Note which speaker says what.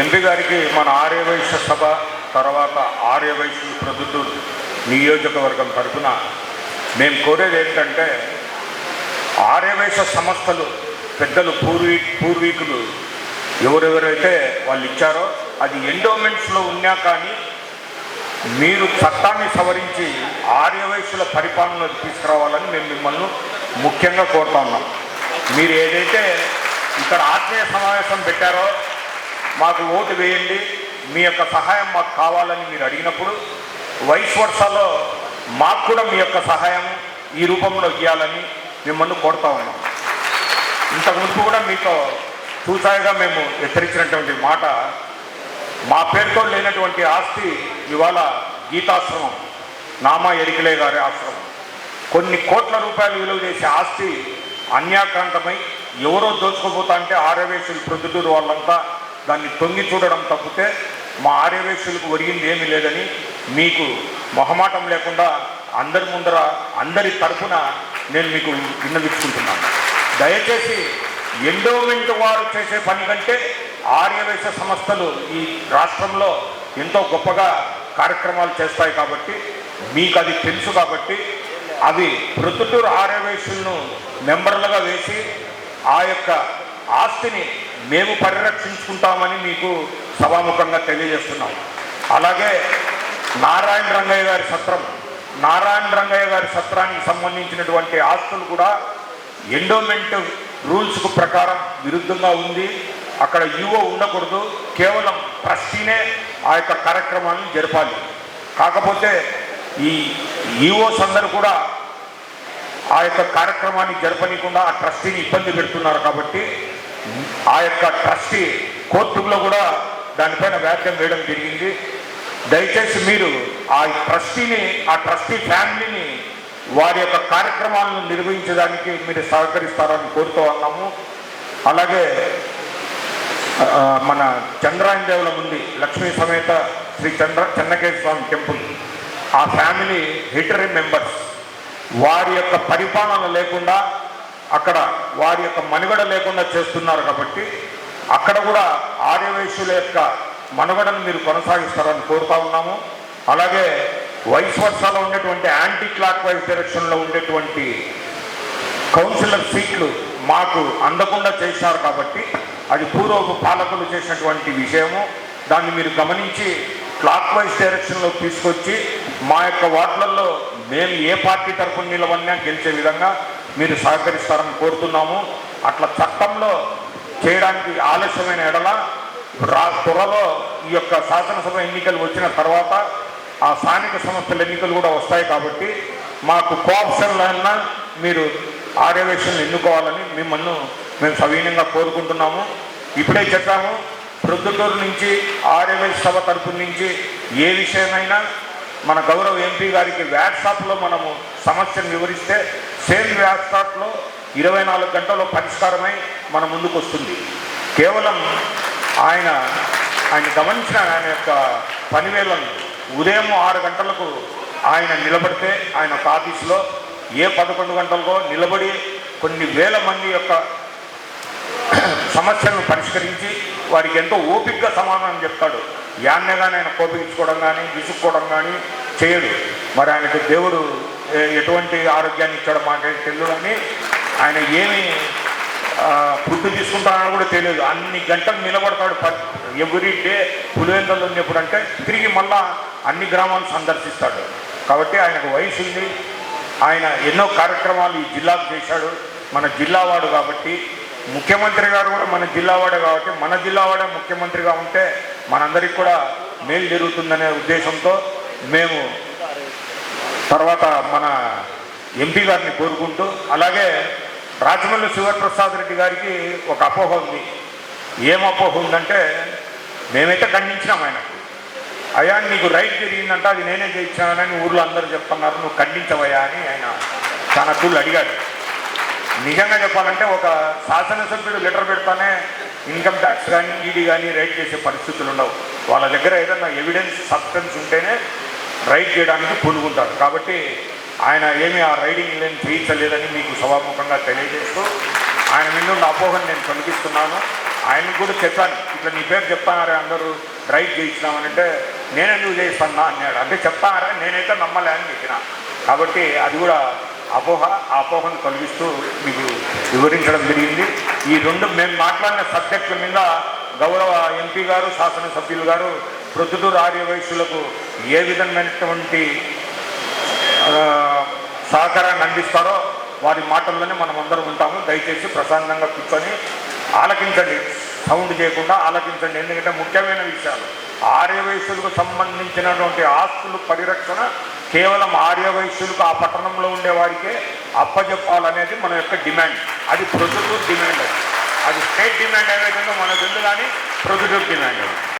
Speaker 1: MP గారికి మన ఆర్యవైశ్య సభ తర్వాత ఆర్యవైశ్య ప్రొద్దుటూరు నియోజకవర్గం తరఫున మేము కోరేది ఏంటంటే ఆర్యవైశ్య సంస్థలు పెద్దలు పూర్వీ పూర్వీకులు ఎవరెవరైతే వాళ్ళు ఇచ్చారో అది ఎండోమెంట్స్లో ఉన్నా కానీ మీరు చట్టాన్ని సవరించి ఆర్యవైశ్యుల పరిపాలనలోకి తీసుకురావాలని మేము మిమ్మల్ని ముఖ్యంగా కోరుతా ఉన్నాం. మీరు ఏదైతే ఇక్కడ ఆత్మీయ సమావేశం పెట్టారో మాకు ఓటు వేయండి. మీ యొక్క సహాయం మాకు కావాలని మీరు అడిగినప్పుడు వైస్ వర్షాల్లో మాకు కూడా మీ యొక్క సహాయం ఈ రూపంలో ఇవ్వాలని మిమ్మల్ని కోరుతా ఉన్నాం. ఇంతకుముందు కూడా మీతో చూసాయిగా మేము హెచ్చరించినటువంటి మాట మా పేరుతో లేనటువంటి ఆస్తి ఇవాళ గీతాశ్రమం నామా ఎరికలే గారి ఆశ్రమం. కొన్ని కోట్ల రూపాయలు విలువ చేసే ఆస్తి అన్యాక్రాంతమై ఎవరో దోచుకోబోతా అంటే ఆర్యవేశులు ప్రొద్దుటూరు వాళ్ళంతా దాన్ని తొంగి చూడడం తప్పితే మా ఆర్యవేశులకు ఒరిగింది ఏమీ లేదని మీకు మొహమాటం లేకుండా అందరి ముందర అందరి తరఫున నేను మీకు విన్నవించుకుంటున్నాను. దయచేసి ఎండోమెంట్ వారు చేసే పని కంటే ఆర్యవేశ సంస్థలు ఈ రాష్ట్రంలో ఎంతో గొప్పగా కార్యక్రమాలు చేస్తాయి కాబట్టి మీకు అది తెలుసు కాబట్టి అవి ప్రొద్దుటూరు ఆర్యవేశులను మెంబర్లుగా వేసి ఆ యొక్క ఆస్తిని మేము పరిరక్షించుకుంటామని మీకు సభాముఖంగా తెలియజేస్తున్నాం. అలాగే నారాయణ రంగయ్య గారి సత్రం నారాయణ రంగయ్య గారి సత్రానికి సంబంధించినటువంటి ఆస్తులు కూడా ఎండోమెంట్ రూల్స్కు ప్రకారం విరుద్ధంగా ఉంది. అక్కడ యువ ఉండకూడదు. కేవలం ట్రస్టీనే ఆ యొక్క కార్యక్రమాన్ని జరపాలి. కాకపోతే ఈ ఈఓస్ అందరూ కూడా ఆ యొక్క కార్యక్రమాన్ని జరపనీయకుండా ఆ ట్రస్టీని ఇబ్బంది పెడుతున్నారు కాబట్టి ఆ యొక్క ట్రస్టీ కోర్టులో కూడా దానిపైన వ్యాఖ్యం వేయడం జరిగింది. దయచేసి మీరు ఆ ట్రస్టీని ఆ ట్రస్టీ ఫ్యామిలీని వారి యొక్క కార్యక్రమాలను నిర్వహించడానికి మీరు సహకరిస్తారని కోరుతూ ఉన్నాము. అలాగే మన చంద్రాయన దేవుల ఉంది లక్ష్మీ సమేత శ్రీ చంద్ర చెన్నకేశ్వర స్వామి టెంపుల్ ఆ ఫ్యామిలీ హిటరీ మెంబర్స్ వారి యొక్క పరిపాలన లేకుండా అక్కడ వారి యొక్క మనుగడ లేకుండా చేస్తున్నారు కాబట్టి అక్కడ కూడా ఆర్యవైశ్యుల యొక్క మనుగడను మీరు కొనసాగిస్తారని కోరుతా ఉన్నాము. అలాగే వైస్ వర్షాలో ఉండేటువంటి యాంటీ క్లాక్ వైజ్ డైరెక్షన్లో ఉండేటువంటి కౌన్సిలర్ సీట్లు మాకు అందకుండా చేశారు కాబట్టి అది పూర్వపు పాలకులు చేసినటువంటి విషయము. దాన్ని మీరు గమనించి క్లాక్ వైజ్ డైరెక్షన్లో తీసుకొచ్చి మా యొక్క వార్డులలో మేము ఏ పార్టీ తరఫున నిలవన్నా గెలిచే విధంగా మీరు సహకరిస్తారని కోరుతున్నాము. అట్లా చట్టంలో చేయడానికి ఆలస్యమైన ఎడల రా త్వరలో ఈ యొక్క శాసనసభ ఎన్నికలు వచ్చిన తర్వాత ఆ స్థానిక సంస్థల ఎన్నికలు కూడా వస్తాయి కాబట్టి మాకు కోఆప్షన్లైనా మీరు ఆర్యవేక్షణలు ఎన్నుకోవాలని మిమ్మల్ని మేము సవీనంగా కోరుకుంటున్నాము. ఇప్పుడే చెప్పాము ప్రొద్దుటూరు నుంచి ఆర్యవేశ సభ తరపు నుంచి ఏ విషయమైనా మన గౌరవ ఎంపీ గారికి వాట్సాప్లో మనము సమస్యను వివరిస్తే సేమ్ వాట్సాప్లో ఇరవై నాలుగు గంటల్లో పరిష్కారమై మన ముందుకు వస్తుంది కేవలం ఆయన ఆయన గమనించిన ఆయన యొక్క పనివేలను ఉదయం ఆరు గంటలకు ఆయన నిలబడితే ఆయన ఒక ఆఫీసులో ఏ పదకొండు గంటలకో నిలబడి కొన్ని వేల మంది యొక్క సమస్యలను పరిష్కరించి వారికి ఎంతో ఓపికగా సమాధానం చెప్తాడు. యాన్యగానే ఆయన కోపించుకోవడం కానీ విసుక్కోవడం కానీ చేయడు. మరి ఆయనకు దేవుడు ఎటువంటి ఆరోగ్యాన్ని ఇచ్చాడో మాకేం తెలియదు అని ఆయన ఏమి ఫుడ్ తీసుకుంటానని కూడా తెలియదు. అన్ని గంటలు నిలబడతాడు ఎవ్రీ డే పులివెందలు ఉన్నప్పుడు అంటే తిరిగి మళ్ళా అన్ని గ్రామాలు సందర్శిస్తాడు. కాబట్టి ఆయనకు వయసు ఉంది. ఆయన ఎన్నో కార్యక్రమాలు ఈ జిల్లాకు చేశాడు. మన జిల్లావాడు కాబట్టి ముఖ్యమంత్రి గారు కూడా మన జిల్లావాడే కాబట్టి మన జిల్లావాడే ముఖ్యమంత్రిగా ఉంటే మనందరికి కూడా మేలు జరుగుతుందనే ఉద్దేశంతో మేము తర్వాత మన ఎంపీ గారిని కోరుకుంటూ అలాగే రాజమండ్రి శివప్రసాద్ రెడ్డి గారికి ఒక అపోహ ఉంది. ఏం అపోహ ఉందంటే మేమైతే ఖండించినాం ఆయనకు. అయ్యా నీకు రైట్ జరిగిందంటే అది నేనే చేయించానని ఊర్లో అందరూ చెప్తున్నారు నువ్వు ఖండించవయ్యా అని ఆయన చాలా తూళ్ళు అడిగాడు. నిజంగా చెప్పాలంటే ఒక శాసనసభ్యుడు లెటర్ పెడతానే ఇన్కమ్ ట్యాక్స్ కానీ ఈడీ కానీ రైట్ చేసే పరిస్థితులు ఉండవు. వాళ్ళ దగ్గర ఏదైనా ఎవిడెన్స్ సబ్స్టెన్స్ ఉంటేనే రైడ్ చేయడానికి పూనుకుంటారు కాబట్టి ఆయన ఏమీ ఆ రైడింగ్ లేని చేయించలేదని మీకు సభాముఖంగా తెలియజేస్తూ ఆయన మీద అపోహను నేను తొలగిస్తున్నాను. ఆయనకు కూడా చెప్పాను ఇట్లా నీ పేరు చెప్తానారే అందరూ రైట్ చేయించినామనంటే నువ్వు చేస్తానా అన్నాడు. అంటే చెప్తానారా నేనైతే నమ్మలే అని చెప్పిన. కాబట్టి అది కూడా అపోహ ఆ అపోహను కలిగిస్తూ మీకు వివరించడం జరిగింది. ఈ రెండు మేము మాట్లాడిన సబ్జెక్టుల మీద గౌరవ ఎంపీ గారు శాసనసభ్యులు గారు ప్రొద్దుటూరు ఆర్యవైశ్యులకు ఏ విధమైనటువంటి సహకారాన్ని అందిస్తారో వారి మాటల్లోనే మనం అందరం ఉంటాము. దయచేసి ప్రశాంతంగా కూర్చొని ఆలకించండి. సౌండ్ చేయకుండా ఆలకించండి. ఎందుకంటే ముఖ్యమైన విషయాలు ఆర్యవైశ్యులకు సంబంధించినటువంటి ఆస్తులు పరిరక్షణ కేవలం ఆర్యవైశ్యులకు ఆ పట్టణంలో ఉండే వారికే అప్పచెప్పాలనేది మన యొక్క డిమాండ్. అది ప్రొద్దుటూరు డిమాండ్ అది. స్టేట్ డిమాండ్ ఏదైతుందో మనకు ఉంది కానీ ప్రొద్దుటూరు డిమాండ్